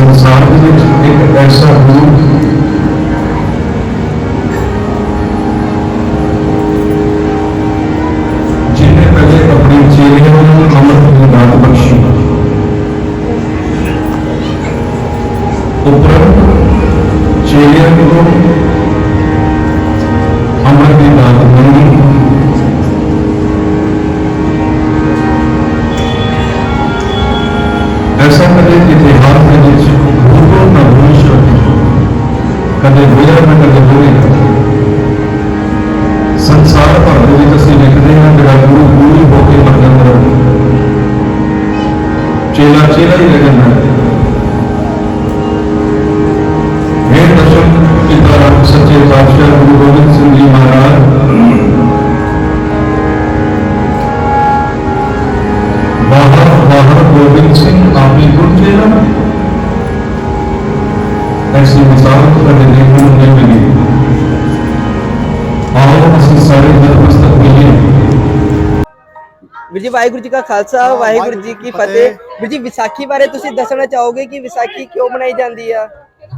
ਸੰਸਾਰ ਦੇ ਵਿੱਚ ਇੱਕ ਐਸਾ ਗੁਰੂ ਜਿਹਨੇ ਪਹਿਲੇ ਆਪਣੇ ਚੇਲਿਆਂ ਨੂੰ ਅੰਮ੍ਰਿਤ ਦੀ ਦਾਤ ਬਖਸ਼ੀ। ਉਪਰੰਤ ਚੇਲਿਆਂ ਕੋਲੋਂ ਕਦੇ ਹੋਇਆ ਨਾ ਕਦੇ ਹੋਵੇਗਾ ਸੰਸਾਰ ਭਰ ਦੇ ਵਿੱਚ ਅਸੀਂ ਲਿਖਦੇ ਹਾਂ ਮੇਰਾ ਗੁਰੂ ਗੁਰੂ ਹੀ ਹੋ ਕੇ ਮਰ ਜਾਂਦਾ ਹੈ। ਚੇਲਾ ਚੇਲਾ ਹੀ ਰਹਿ ਜਾਂਦਾ ਹੈ ਇਹ ਦਰਸ਼ਨ ਪਿਤਾ ਰਾਮ ਸੱਚੇ ਪਾਤਸ਼ਾਹ ਗੁਰੂ ਗੋਬਿੰਦ ਸਿੰਘ ਜੀ ਮਹਾਰਾਜ ਬਾਹਰ ਬਾਹਰ ਗੋਬਿੰਦ ਸਿੰਘ ਆਪੀ ਗੁਰ ਚੇਲਾ ਐਸੀ ਮਿਸਾਲ ਕਦੇ ਦੇਖਣ ਨੂੰ ਨਹੀਂ ਮਿਲੀ। ਆਓ ਅਸੀਂ ਸਾਰੇ ਨਤਮਸਤਕ ਹੋਈਏ ਵੀਰ ਜੀ ਵਾਹਿਗੁਰੂ ਜੀ ਕਾ ਖਾਲਸਾ ਵਾਹਿਗੁਰੂ ਜੀ ਕੀ ਫਤਿਹ। ਵੀਰ ਜੀ ਵਿਸਾਖੀ ਬਾਰੇ ਤੁਸੀਂ ਦੱਸਣਾ ਚਾਹੋਗੇ ਕਿ ਵਿਸਾਖੀ ਕਿਉਂ ਮਨਾਈ ਜਾਂਦੀ ਆ?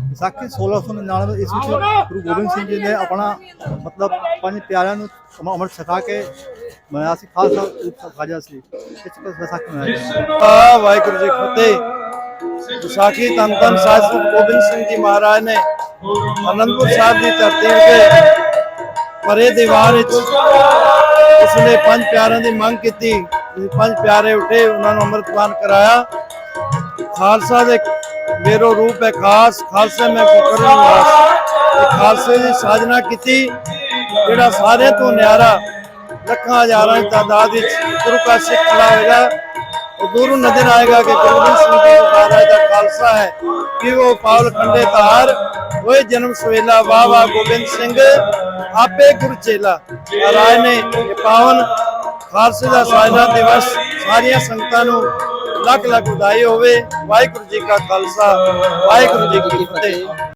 ਵਿਸਾਖੀ 1699 ਇਸ ਵਿੱਚ ਗੁਰੂ ਗੋਬਿੰਦ ਸਿੰਘ ਜੀ ਨੇ ਆਪਣਾ ਮਤਲਬ ਪੰਜ ਪਿਆਰਿਆਂ ਨੂੰ ਅਮ- ਅੰਮ੍ਰਿਤ ਛਕਾ ਕੇ ਮਨਾਇਆ ਸੀ ਖਾਲਸਾ ਰੂਪ ਸਾਜਾ ਸੀ। ਇਸ ਵਿੱਚ ਵਿਸਾਖੀ ਮਨਾਈ ਜਾਂਦੀ ਹੈ। ਆ ਵਾਹਿਗੁਰੂ ਜੀ ਕੀ ਫਤਿਹ। ਵਿਸਾਖੀ ਧੰਨ ਧੰਨ ਸਾਹਿਬ ਸ੍ਰੀ ਗੋਬਿੰਦ ਸਿੰਘ ਜੀ ਮਹਾਰਾਜ ਨੇ ਅਨੰਦਪੁਰ ਸਾਹਿਬ ਦੀ ਧਰਤੀ ਉੱਤੇ ਪਰੇ ਦੀਵਾਰ ਵਿੱਚ ਉਸਨੇ ਪੰਜ ਪਿਆਰਿਆਂ ਦੀ ਮੰਗ ਕੀਤੀ। ਪੰਜ ਪਿਆਰੇ ਉੱਠੇ, ਉਹਨਾਂ ਨੂੰ ਅੰਮ੍ਰਿਤਪਾਨ ਕਰਾਇਆ। ਖਾਲਸਾ ਦੇ ਮੇਰੋ ਰੂਪ ਹੈ ਖਾਸ, ਖਾਲਸੇ ਮੈਂ ਫਕਰ ਨਿਵਾਸ ਖਾਲਸੇ ਦੀ ਸਾਜਨਾ ਕੀਤੀ, ਜਿਹੜਾ ਸਾਰੇ ਤੋਂ ਨਿਆਰਾ, ਲੱਖਾਂ ਹਜ਼ਾਰਾਂ ਦੀ ਤਾਦਾਦ ਵਿੱਚ ਗੁਰੂ ਕਾ ਸਿੱਖ ਖੜਾ ਹੋਏਗਾ ਦੂਰੋਂ ਨਜ਼ਰ ਆਏਗਾ ਕਿ ਗੁਰੂ ਗੋਬਿੰਦ ਸਿੰਘ ਜੀ ਮਹਾਰਾਜ ਦਾ ਖਾਲਸਾ ਹੈ, ਕਿ ਉਹ ਪਾਵਲ ਖੰਡੇ ਧਾਰ ਹੋਏ ਜਨਮ ਸਵੇਲਾ ਵਾਹ ਵਾਹ ਗੋਬਿੰਦ ਸਿੰਘ, ਆਪੇ ਗੁਰ ਚੇਲਾ। ਮਹਾਰਾਜ ਨੇ ਇਹ ਪਾਵਨ ਖਾਲਸੇ ਦਾ ਸਾਜਨਾ ਦਿਵਸ ਸਾਰੀਆਂ ਸੰਗਤਾਂ ਨੂੰ ਲੱਖ ਲੱਖ ਵਧਾਈ ਹੋਵੇ। ਵਾਹਿਗੁਰੂ ਜੀ ਕਾ ਖਾਲਸਾ, ਵਾਹਿਗੁਰੂ ਜੀ ਕੀ ਫਤਿਹ।